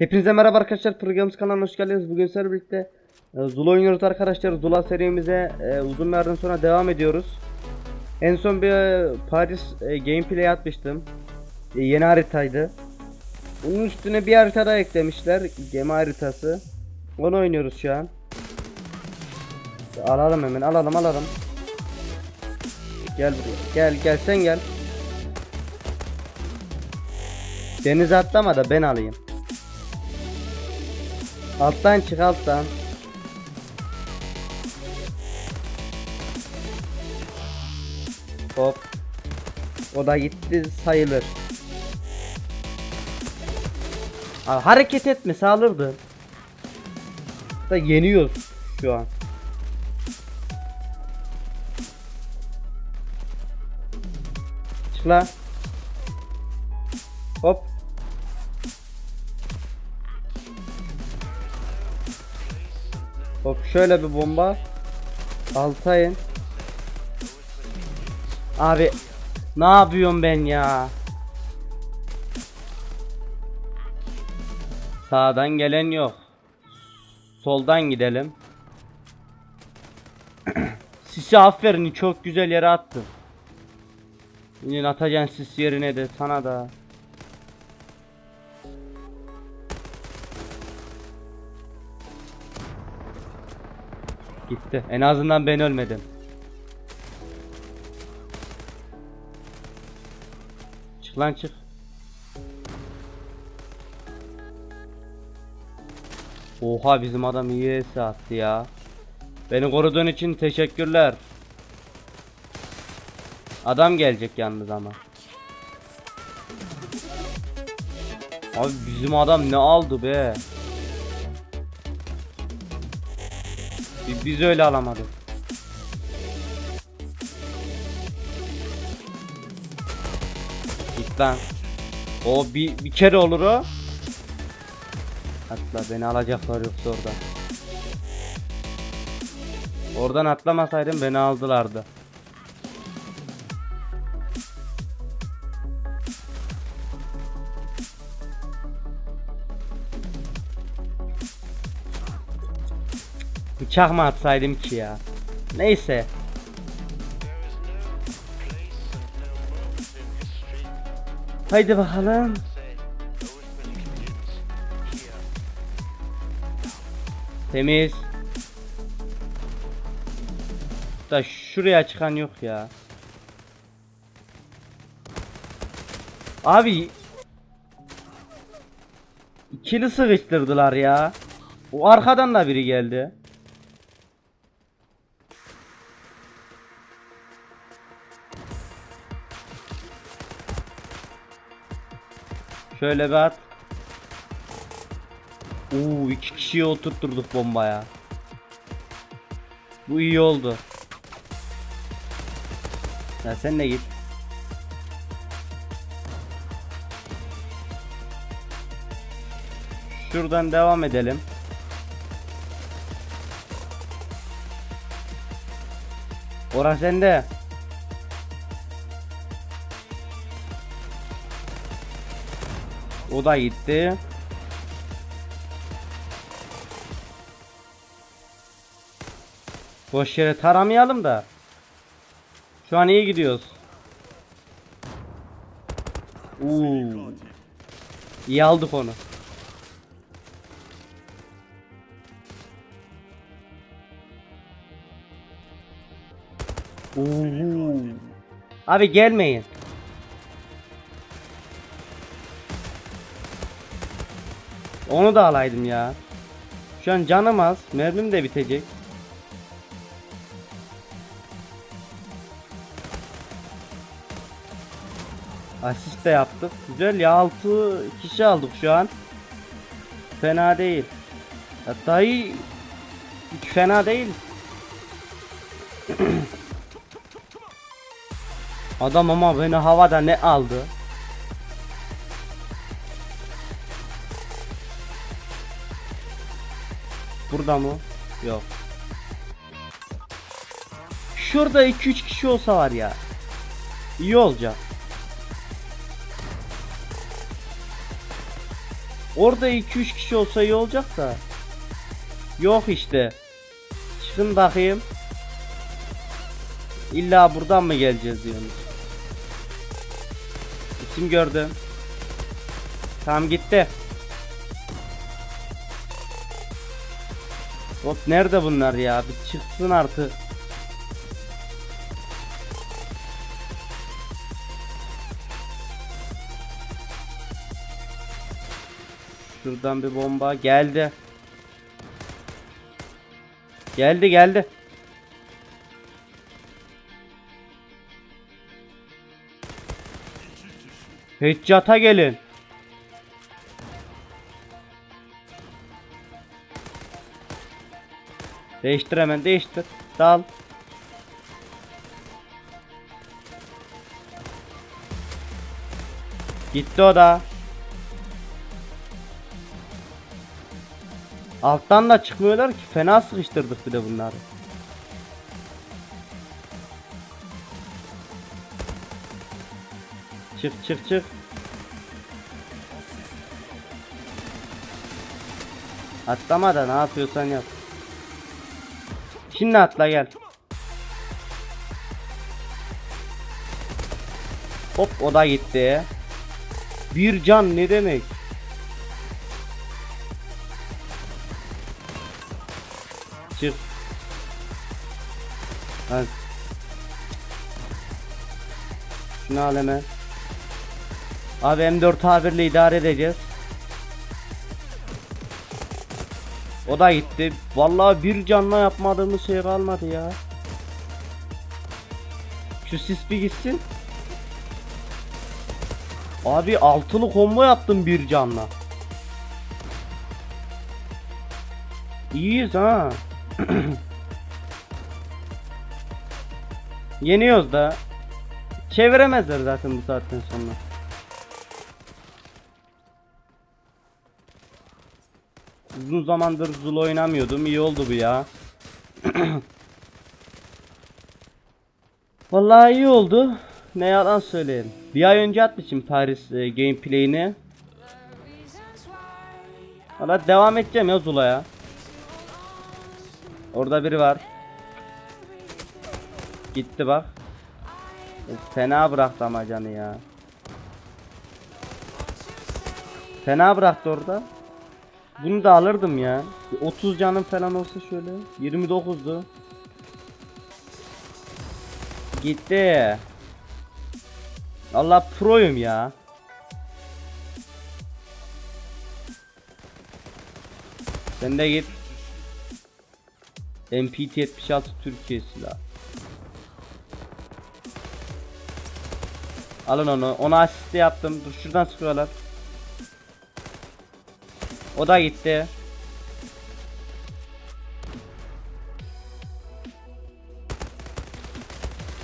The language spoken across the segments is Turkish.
Hepinize merhaba arkadaşlar. Programımız kanalına hoş geldiniz. Bugün sizlerle birlikte e, Zula oynuyoruz arkadaşlar. Zula serimize e, uzun bir aradan sonra devam ediyoruz. En son bir e, Paris gameplay atmıştım. Yeni haritaydı. Bunun üstüne bir harita daha eklemişler. Gemi haritası. Onu oynuyoruz şu an. Alalım hemen alalım alalım. Gel buraya. Gel gel sen gel. Denize atlama da ben alayım. Alttan çık alttan. Hop. O da gitti sayılır. Abi hareket etme sağlırdı. Da yeniyoruz şu an. Çık la. Hop. Hop şöyle bir bomba. Altayın. Abi ne yapıyorum ben ya? Sağdan gelen yok. Soldan gidelim. Sisi aferin çok güzel yere attın. Yine atacaksın sis yerine de sana da. Gitti. En azından ben ölmedim. Çık lan çık. Oha bizim adam iyi ES attı ya. Beni koruduğun için teşekkürler. Adam gelecek yalnız ama. Abi bizim adam ne aldı be? Biz öyle alamadık. Git lan. O bir, bir kere olur o. Atla beni alacaklar yoksa oradan. Oradan atlamasaydım beni aldılardı. Bıçak mı atsaydım ki ya? Neyse. Haydi bakalım. Temiz. Da şuraya çıkan yok ya. Abi ikili sıkıştırdılar ya. O arkadan da biri geldi. Şöyle bir at. Oo iki kişiyi oturtturduk bombaya. Bu iyi oldu. Ya sen de git. Şuradan devam edelim. Orası sende. O da gitti. Boş yere taramayalım da. Şu an iyi gidiyoruz. Oo. İyi aldık onu. Oo. Abi gelmeyin. Onu da alaydım ya. Şu an canım az. Mermim de bitecek. Asist de yaptık. Güzel ya 6 kişi aldık şu an. Fena değil. Hatta iyi. Hiç fena değil. Adam ama beni havada ne aldı? Burada mı? Yok. Şurada 2-3 kişi olsa var ya. İyi olacak. Orada 2-3 kişi olsa iyi olacak da. Yok işte. Çıkın bakayım. İlla buradan mı geleceğiz diyorsunuz? İsim gördüm. Tamam gitti. Hop nerede bunlar ya? Bir çıksın artık. Şuradan bir bomba geldi. Geldi geldi. Headshot'a gelin. Değiştir hemen değiştir. Dal. Gitti o da. Alttan da çıkmıyorlar ki fena sıkıştırdık bir de bunları. Çık çık çık. Atlama da ne yapıyorsan yap. Şimdi atla gel. Hop o da gitti. Bir can ne demek? Çık. Hadi. Şunu al hemen. Abi M4 tabirle idare edeceğiz. O da gitti. Vallahi bir canla yapmadığımız şey kalmadı ya. Şu sis bir gitsin. Abi altılı combo yaptım bir canla. İyiyiz ha. Yeniyoruz da. Çeviremezler zaten bu saatten sonra. Uzun zamandır Zul oynamıyordum. İyi oldu bu ya. Vallahi iyi oldu. Ne yalan söyleyeyim. Bir ay önce atmışım Paris e, gameplay'ini. Valla devam edeceğim ya Zula'ya. Orada biri var. Gitti bak. Fena bıraktı ama canı ya. Fena bıraktı orada. Bunu da alırdım ya. Bir 30 canım falan olsa şöyle. 29'du. Gitti. Allah proyum ya. Sen de git. MPT 76 Türkiye silahı. Alın onu. Ona asist yaptım. Dur şuradan sıkıyorlar. O da gitti.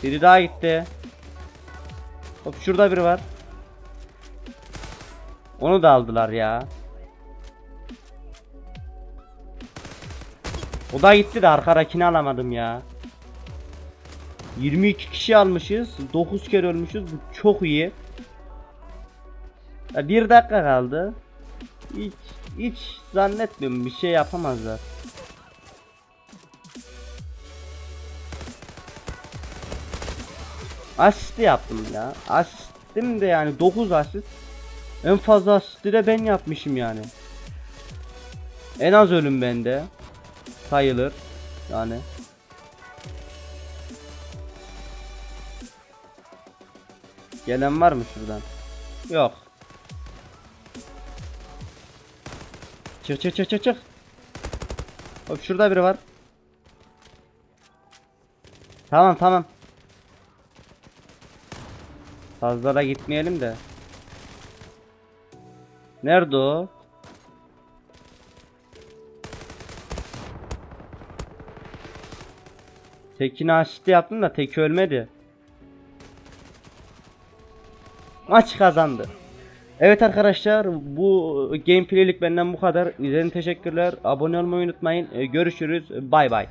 Biri daha gitti. Hop şurada biri var. Onu da aldılar ya. O da gitti de arkadakini alamadım ya. 22 kişi almışız. 9 kere ölmüşüz. Bu çok iyi. Bir dakika kaldı. Hiç hiç zannetmiyorum bir şey yapamazlar. Asist yaptım ya. Asistim de yani 9 asist. En fazla asisti de ben yapmışım yani. En az ölüm bende. Sayılır. Yani. Gelen var mı şuradan? Yok. Çık çık çık çık çık. Hop şurada biri var. Tamam tamam. Fazla da gitmeyelim de. Nerede o? Tekini asist yaptım da tek ölmedi. Maç kazandı. Evet arkadaşlar bu gameplay'lik benden bu kadar. İzlediğiniz teşekkürler. Abone olmayı unutmayın. Ee, Görüşürüz. Bay bay.